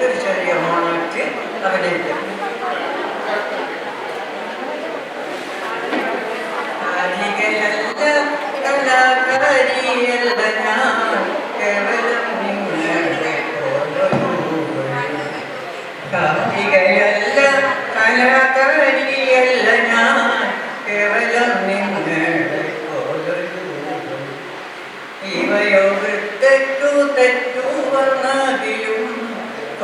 ഒരു ചെറിയ മോണായിട്ട് അഭിനയിക്കും കാരികയല്ല കലാകാരിയല്ല ഞാൻ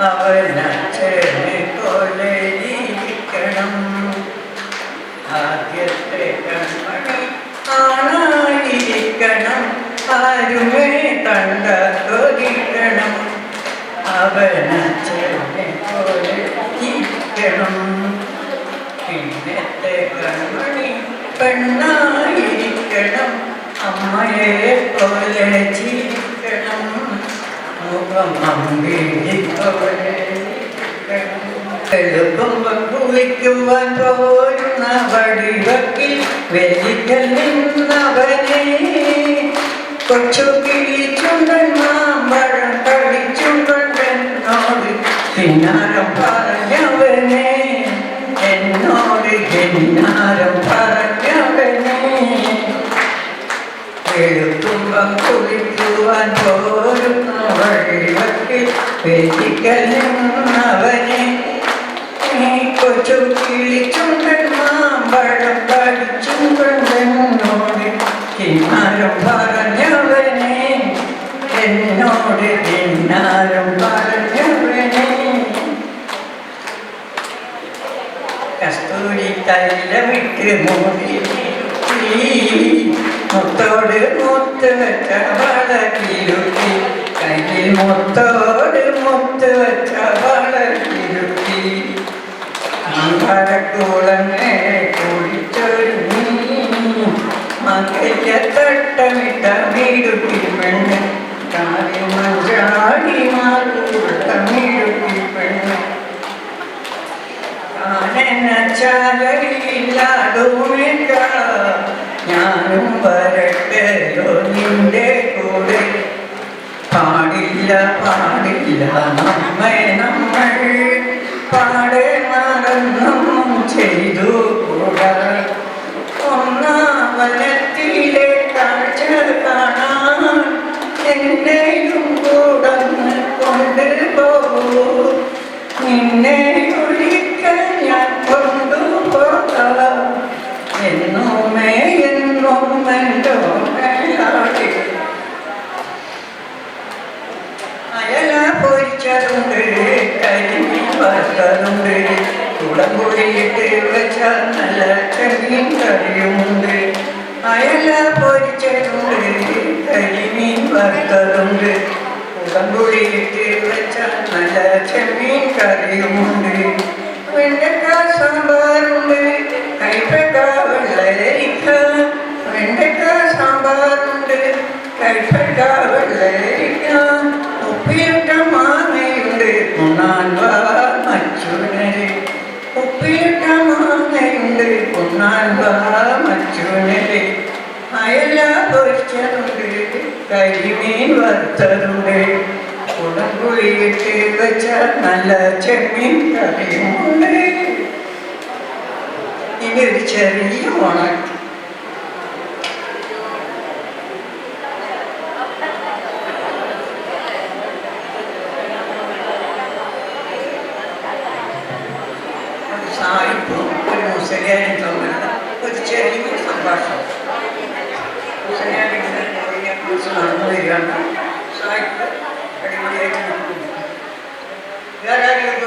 അവനച്ഛനെ പോലെ ജീവിക്കണം ആദ്യത്തെ കൺമണി ആണായിരിക്കണം ആരുമേ കണ്ട കൊതിക്കണം അവനച്ഛനെ പോലെ ജീവിക്കണം പിന്നത്തെ കൺമണി പെണ്ണായിരിക്കണം. അമ്മയെ പോലെ ജീവിക്കണം എളുപ്പുമ്പം കുളിക്കുവാൻ പോരുന്ന വടിവക്കിൽ വെലിക്കൽ നിന്നവനെ കൊച്ചു കിളിച്ചുണ്ടൻ മാമ്പഴം കടിച്ചുകൊണ്ടെന്നോട് പിന്നാരം പറഞ്ഞവനെ എന്നോട് എന്നാരം പറഞ്ഞവനെ കസ്തൂരി തൈലമിട്ട് മൂടി മുത്തോട് മുത്ത് വെച്ച വളക്കിരുത്തി കയ്യിൽ മുത്തോട് മുത്ത് വെച്ച വളക്കിരുത്തി ഞാനും വരട്ടെയോ നിന്റെ കൂടെ. പാടില്ല പാടില്ല നമ്മെ നമ്മൾ പാടെ നടന്നും ചെയ്തു കൂടാ ഒന്നാവനത്തിലെ കാഴ്ച കാണാൻ എന്നെയും എന്നുമേ എന്നും എന്തോ മേലാടി അയല പൊരിച്ചതുണ്ട് കരിമീൻ വറുത്തതുണ്ട് കുടംപുളിയിട്ട് വെച്ച നല്ല ചെമ്മീൻ കറിയുമുണ്ട് അയല പൊരിച്ചതുണ്ട് കരിമീൻ വറുത്തതുണ്ട് കുടംപുളിയിട്ട് വെച്ച നല്ല ചെമ്മീൻ കറിയുമുണ്ട് വെണ്ടക്ക സാമ്പാറുണ്ട് കൈപ്പക്ക വെള്ളരിക്ക വെണ്ടക്ക സാമ്പാറുണ്ട് കൈപ്പക്ക വെള്ളരിക്ക ഉപ്പിലിട്ട മാങ്ങയുണ്ട്. ഉണ്ണാൻ വാ മച്ചുനരെ ഉപ്പിലിട്ട മാങ്ങയുണ്ട് ഉണ്ണാൻ വാ മച്ചുനരെ അയല പൊരിച്ചുണ്ട് കരിമീൻ വറുത്തതുണ്ട്. കുടംപുളിയിട്ട് വെച്ച നല്ല ചെമ്മീൻ കറിയുമുണ്ട് ഇനി ഒരു ചെറിയ ഉണക്കി സായിപ്പും ഒരു മുസലിയാനും തമ്മിലുള്ള ഒരു ചെറിയ സംഭാഷണം മുസലിയാനിങ്ങനെ നടന്നു വരികയാണ് സായിപ്പ്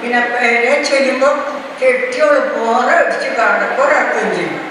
പിന്നെ പേരെ ചെല്ലുമ്പോൾ കെട്ടിയോൾ പോറ അടിച്ച് കടപ്പുറാക്കുകയും ചെയ്യും